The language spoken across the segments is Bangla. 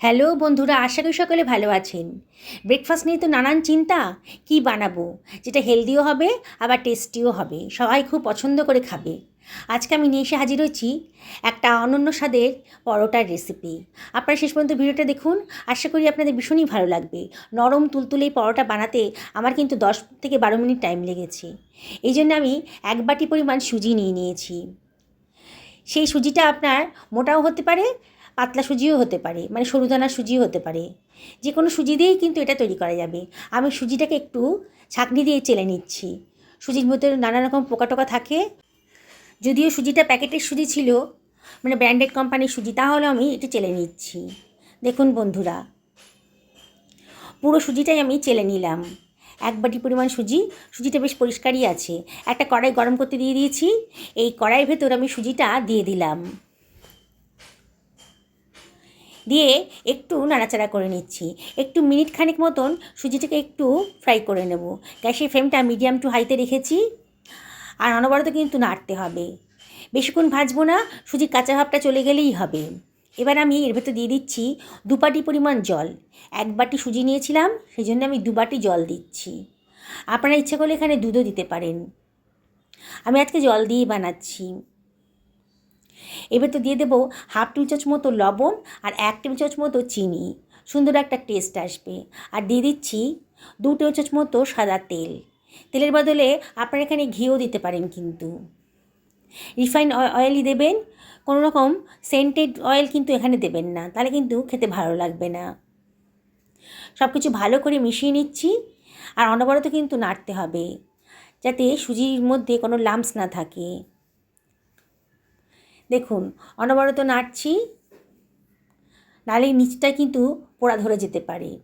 হ্যালো বন্ধুরা, আশা করি সকলে ভালো আছেন। ব্রেকফাস্ট নিয়ে তো নানান চিন্তা, কি বানাবো? যেটা হেলদিও হবে, আবার টেস্টিও হবে। সবাই খুব পছন্দ করে খাবে। আজকে আমি নিয়ে এসে হাজির হয়েছি একটা অনন্য স্বাদের পরোটার রেসিপি আপনারা শেষ পর্যন্ত ভিডিওটা দেখুন। আশা করি আপনাদের ভীষণই ভালো লাগবে। নরম তুলতুলে এই পরোটা বানাতে আমার কিন্তু দশ থেকে বারো মিনিট টাইম লেগেছে। এই জন্য আমি এক বাটি পরিমাণ সুজি নিয়ে নিয়েছি। সেই সুজিটা আপনার মোটাও হতে পারে পাতলা সুজিও হতে পারে মানে সরুদানা সুজিও হতে পারে। যে কোনো সুজি দিয়েই কিন্তু এটা তৈরি করা যাবে। আমি সুজিটাকে একটু ছাঁকনি দিয়ে চেলে নিচ্ছি। সুজির মধ্যে নানা রকম পোকা টোকা থাকে। যদিও সুজিটা প্যাকেটের সুজি ছিল মানে ব্র্যান্ডেড কোম্পানির সুজি, তাহলে আমি একটু চেলে নিচ্ছি। দেখুন বন্ধুরা, পুরো সুজিটাই আমি চেলে নিলাম। এক বাটি পরিমাণ সুজি, সুজিটা বেশ পরিষ্কারই আছে। একটা কড়াই গরম করতে দিয়ে দিয়েছি। এই কড়াইয়ের ভেতর আমি সুজিটা দিয়ে দিলাম। দিয়ে একটু নাড়াচাড়া করে নিচ্ছি। একটু মিনিট খানেক মতন সুজিটাকে একটু ফ্রাই করে নেব। গ্যাসের ফ্লেমটা মিডিয়াম টু হাইতে রেখেছি। আর অনবরত কিন্তু নাড়তে হবে। বেশিক্ষণ ভাজবো না, সুজির কাঁচা ভাবটা চলে গেলেই হবে। এবার আমি এর ভেতর দিয়ে দিচ্ছি দু বাটি পরিমাণ জল। এক বাটি সুজি নিয়েছিলাম সেই জন্য আমি দু বাটি জল দিচ্ছি। আপনারা ইচ্ছে করলে এখানে দুধও দিতে পারেন। আমি আজকে জল দিয়েই বানাচ্ছি। এবার তো দিয়ে দেবো হাফ টেবিল চামচ মতো লবণ আর এক টেবিল চামচ মতো চিনি। সুন্দর একটা টেস্ট আসবে। আর দিয়ে দিচ্ছি দু টেবিল চামচ মতো সাদা তেল। তেলের বদলে আপনারা এখানে ঘিও দিতে পারেন কিন্তু। রিফাইন অয়েলই দেবেন। কোনো রকম সেন্টেড অয়েল কিন্তু এখানে দেবেন না। তাহলে কিন্তু খেতে ভালো লাগবে না। সব কিছু ভালো করে মিশিয়ে নিচ্ছি। আর অনবরত কিন্তু নাড়তে হবে। যাতে সুজির মধ্যে কোনো লাম্পস না থাকে। দেখুন, অনবরত নাড়ছি। নালে নিচটা কিন্তু পোড়া ধরে যেতে পারে।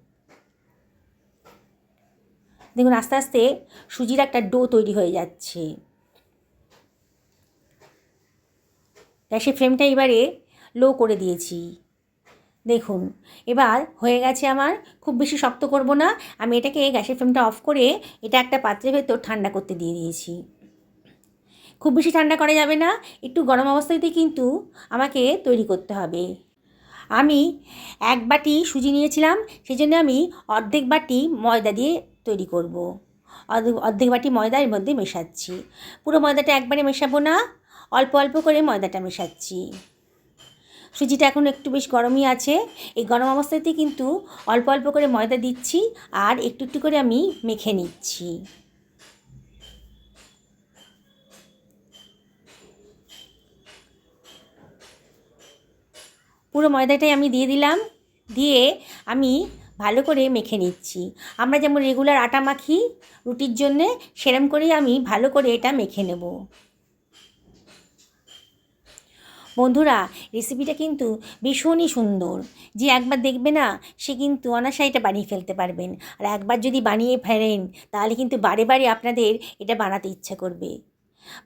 দেখুন, আস্তে আস্তে সুজির একটা ডো তৈরি হয়ে যাচ্ছে। গ্যাসের ফ্লেমটা এবারে লো করে দিয়েছি। দেখুন, এবার হয়ে গেছে আমার, খুব বেশি শক্ত করব না। আমি এটাকে গ্যাসের ফ্লেমটা অফ করে এটা একটা পাত্রের ভেতর ঠান্ডা করতে দিয়ে দিয়েছি। খুব বেশি ঠান্ডা করা যাবে না, একটু গরম অবস্থাতেই কিন্তু আমাকে তৈরি করতে হবে। আমি এক বাটি সুজি নিয়েছিলাম সেই জন্য আমি অর্ধেক বাটি ময়দা দিয়ে তৈরি করব। অর্ধেক বাটি ময়দা এর মধ্যে মেশাচ্ছি। পুরো ময়দাটা একবারে মেশাবো না, অল্প অল্প করে ময়দাটা মেশাচ্ছি। সুজিটা এখন একটু বেশ গরমই আছে, এই গরম অবস্থাতেই কিন্তু অল্প অল্প করে ময়দা দিচ্ছি আর একটু একটু করে আমি মেখে নিচ্ছি। পুরো ময়দাটাই আমি দিয়ে দিলাম, দিয়ে আমি ভালো করে মেখে নিচ্ছি। আমরা যেমন রেগুলার আটা মাখি রুটির জন্যে, সেরম করেই আমি ভালো করে এটা মেখে নেব। বন্ধুরা রেসিপিটা কিন্তু ভীষণই সুন্দর। যে একবার দেখবে না, সে কিন্তু অনাশা এটা বানিয়ে ফেলতে পারবেন। আর একবার যদি বানিয়ে ফেলেন, তাহলে কিন্তু বারে বারে আপনাদের এটা বানাতে ইচ্ছা করবে।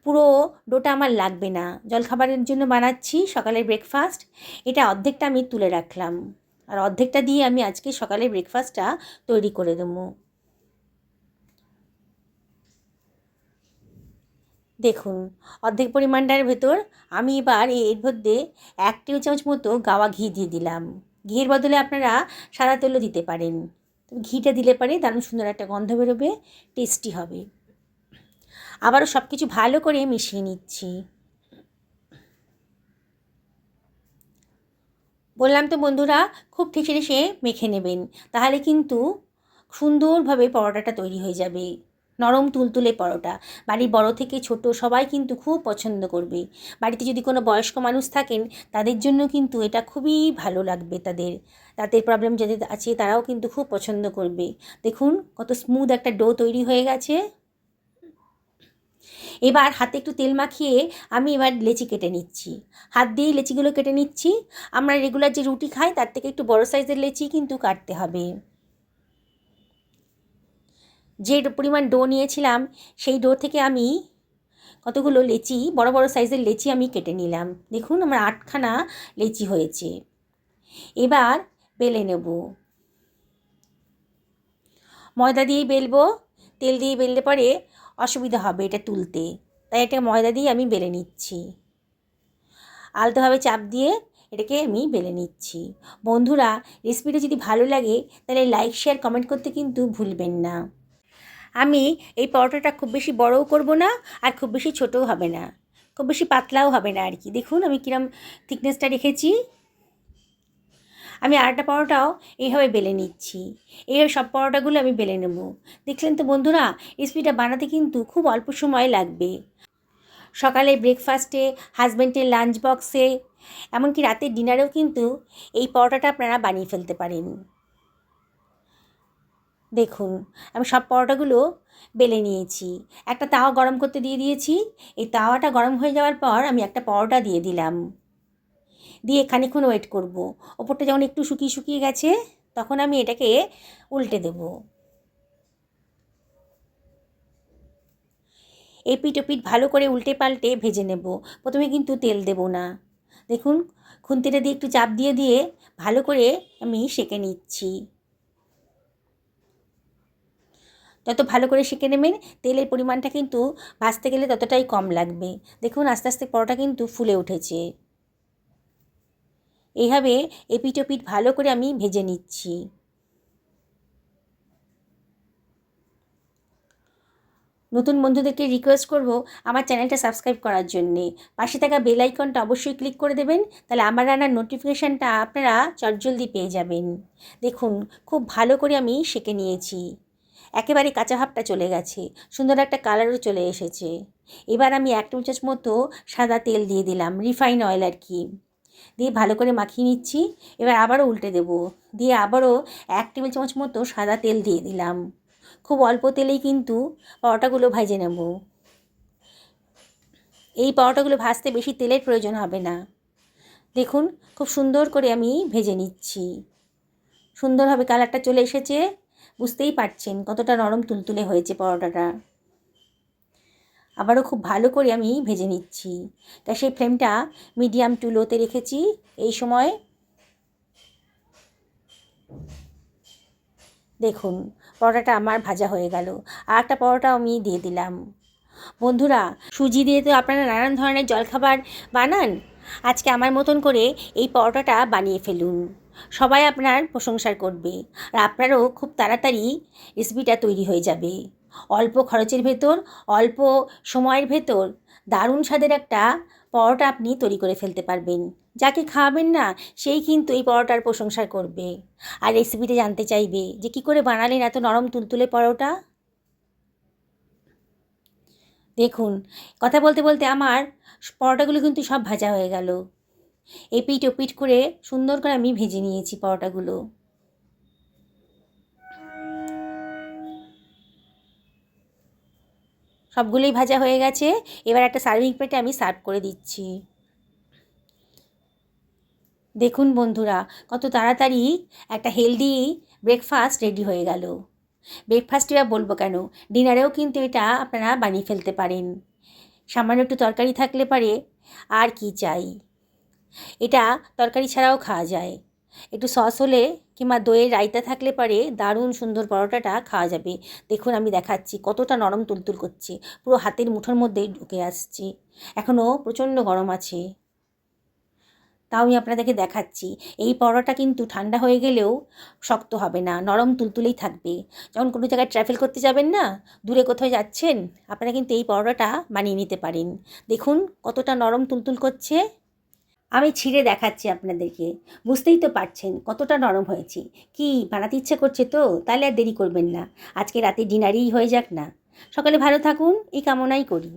পুরো ডোটা আমার লাগবে না। জলখাবারের জন্য বানাচ্ছি, সকালের ব্রেকফাস্ট এটা অর্ধেকটা আমি তুলে রাখলাম। আর অর্ধেকটা দিয়ে আমি আজকে সকালের ব্রেকফাস্টটা তৈরি করে দেবো। দেখুন, অর্ধেক পরিমাণটার ভেতর আমি এবার এর মধ্যে এক টেবিল চামচ মতো গাওয়া ঘি দিয়ে দিলাম। ঘিয়ের বদলে আপনারা সাদা তেলও দিতে পারেন। ঘিটা দিলে পারে দারুণ সুন্দর একটা গন্ধ বেরোবে টেস্টি হবে। আবারও সব কিছু ভালো করে মিশিয়ে নিচ্ছি। বললাম তো বন্ধুরা, খুব ঠেসে ঠেসে মেখে নেবেন। তাহলে কিন্তু সুন্দরভাবে পরোটাটা তৈরি হয়ে যাবে। নরম তুলতুলে পরোটা। বাড়ির বড় থেকে ছোট সবাই কিন্তু খুব পছন্দ করবে। বাড়িতে যদি কোনো বয়স্ক মানুষ থাকেন, তাদের জন্য কিন্তু এটা খুবই ভালো লাগবে তাদের। দাঁতের প্রবলেম যাদের আছে, তারাও কিন্তু খুব পছন্দ করবে। দেখুন কত স্মুথ একটা ডো তৈরি হয়ে গেছে। এবার হাতে একটু তেল মাখিয়ে আমি এবার লেচি কেটে নিচ্ছি। হাত দিয়েই লেচিগুলো কেটে নিচ্ছি। আমরা রেগুলার যে রুটি খাই, তার থেকে একটু বড় সাইজের লেচি কিন্তু কাটতে হবে। যে পরিমাণ ডো নিয়েছিলাম, সেই ডো থেকে আমি কতগুলো লেচি, বড় বড় সাইজের লেচি আমি কেটে নিলাম। দেখুন আমার আটখানা লেচি হয়েছে। এবার বেলে নেব। ময়দা দিয়েই বেলবো। তেল দিয়ে বেললে পরে অসুবিধা হবে এটা তুলতে। তাই এটা ময়দা দিয়ে আমি বেলে নিচ্ছি। আলতোভাবে চাপ দিয়ে এটাকে আমি বেলে নিচ্ছি। বন্ধুরা, রেসিপিটা যদি ভালো লাগে, তাহলে লাইক শেয়ার কমেন্ট করতে কিন্তু ভুলবেন না। আমি এই পরোটাটা খুব বেশি বড়ও করব না, আর খুব বেশি ছোটও হবে না। খুব বেশি পাতলাও হবে না আর কি। দেখুন আমি কিরম থিকনেসটা রেখেছি। আমি আরেকটা পরোটাও এইভাবে বেলে নিচ্ছি। এইভাবে সব পরোটাগুলো আমি বেলে নেব। দেখলেন তো বন্ধুরা রেসিপিটা বানাতে কিন্তু খুব অল্প সময় লাগবে। সকালে ব্রেকফাস্টে হাজব্যান্ডের লাঞ্চ বক্সে এমনকি রাতের ডিনারেও কিন্তু এই পরোটাটা আপনারা বানিয়ে ফেলতে পারেন। দেখুন, আমি সব পরোটাগুলো বেলে নিয়েছি। একটা তাওয়া গরম করতে দিয়ে দিয়েছি। এই তাওয়াটা গরম হয়ে যাওয়ার পর আমি একটা পরোটা দিয়ে দিলাম। দিয়ে খানিক্ষণ ওয়েট করব। ওপরটা যখন একটু শুকিয়ে শুকিয়ে গেছে, তখন আমি এটাকে উল্টে দেব। এপিট ওপিট ভালো করে উল্টে পাল্টে ভেজে নেব। প্রথমে কিন্তু তেল দেব না। দেখুন, খুন্তিটা দিয়ে একটু চাপ দিয়ে দিয়ে ভালো করে আমি সেঁকে নিচ্ছি। যত ভালো করে শিখে নেবেন, তেলের পরিমাণটা কিন্তু ভাজতে গেলে ততটাই কম লাগবে। দেখুন, আস্তে আস্তে পরোটা কিন্তু ফুলে উঠেছে। এইভাবে এপিট ওপিট ভালো করে আমি ভেজে নিচ্ছি। নতুন বন্ধুদেরকে রিকোয়েস্ট করব আমার চ্যানেলটা সাবস্ক্রাইব করার জন্যে। পাশে থাকা বেল আইকনটা অবশ্যই ক্লিক করে দেবেন, তাহলে আমার রান্নার নোটিফিকেশানটা আপনারা চটজলদি পেয়ে যাবেন। দেখুন, খুব ভালো করে আমি সেঁকে নিয়েছি। একেবারে কাঁচা ভাবটা চলে গেছে, সুন্দর একটা কালারও চলে এসেছে। এবার আমি এক চামচ মতো সাদা তেল দিয়ে দিলাম রিফাইন অয়েল আর কি। দিয়ে ভালো করে মাখিয়ে নিচ্ছি। এবার আবারও উল্টে দেব। দিয়ে আবারও এক টেবিল চামচ মতো সাদা তেল দিয়ে দিলাম। খুব অল্প তেলেই কিন্তু পরোটাগুলো ভাজে নেব। এই পরোটাগুলো ভাজতে বেশি তেলের প্রয়োজন হবে না। দেখুন, খুব সুন্দর করে আমি ভেজে নিচ্ছি। সুন্দরভাবে কালারটা চলে এসেছে। বুঝতেই পারছেন কতটা নরম তুলতুলে হয়েছে পরোটাটা। আবারও খুব ভালো করে আমি ভেজে নিচ্ছি। তা সেই ফ্লেমটা মিডিয়াম টু লোতে রেখেছি। এই সময় দেখুন, পরোটাটা আমার ভাজা হয়ে গেল। আর একটা পরোটা আমি দিয়ে দিলাম। বন্ধুরা, সুজি দিয়ে তো আপনারা নানান ধরনের জলখাবার বানান। আজকে আমার মতন করে এই পরোটাটা বানিয়ে ফেলুন। সবাই আপনার প্রশংসার করবে। আর আপনারও খুব তাড়াতাড়ি রেসিপিটা তৈরি হয়ে যাবে। অল্প খরচের ভেতর, অল্প সময়ের ভেতর দারুণ স্বাদের একটা পরোটা আপনি তৈরি করে ফেলতে পারবেন। যাকে খাওয়াবেন না, সেই কিন্তু এই পরোটার প্রশংসা করবে। আর রেসিপিটা জানতে চাইবে যে কী করে বানালেন এত নরম তুলতুলে পরোটা? দেখুন, কথা বলতে বলতে আমার পরোটাগুলো কিন্তু সব ভাজা হয়ে গেল। এপিট ওপিট করে সুন্দর করে আমি ভেজে নিয়েছি পরোটাগুলো। সবগুলোই ভাজা হয়ে গেছে। এবার একটা সার্ভিং প্লেটে আমি সার্ভ করে দিচ্ছি। দেখুন বন্ধুরা, কত তাড়াতাড়ি একটা হেলদি ব্রেকফাস্ট রেডি হয়ে গেল। ব্রেকফাস্টে বা বলব কেন? ডিনারেও কিন্তু এটা আপনারা বানিয়ে ফেলতে পারেন। সামান্য একটু তরকারি থাকলে পারে, আর কি চাই? এটা তরকারি ছাড়াও খাওয়া যায়। একটু সস হলে কিংবা দইয়ের রায়তা থাকলে পারে দারুণ সুন্দর পরোটাটা খাওয়া যাবে। দেখুন আমি দেখাচ্ছি কতটা নরম তুলতুল করছে। পুরো হাতের মুঠোর মধ্যে ঢুকে আসছে। এখনও প্রচণ্ড গরম আছে। তাও আমি আপনাদেরকে দেখাচ্ছি। এই পরোটা কিন্তু ঠান্ডা হয়ে গেলেও শক্ত হবে না, নরম তুলতুলেই থাকবে। যখন কোনো জায়গায় ট্রাভেল করতে যাবেন না, দূরে কোথাও যাচ্ছেন, আপনারা কিন্তু এই পরোটাটা বানিয়ে নিতে পারেন। দেখুন কতটা নরম তুলতুল করছে। আমি ছিঁড়ে দেখাচ্ছি আপনাদেরকে। বুঝতেই তো পারছেন কতটা নরম হয়েছে। কি, বানাতে ইচ্ছে করছে তো? তাহলে আর দেরি করবেন না। আজকে রাতে ডিনারেই হয়ে যাক না। সকালে ভালো থাকুন, এই কামনাই করি।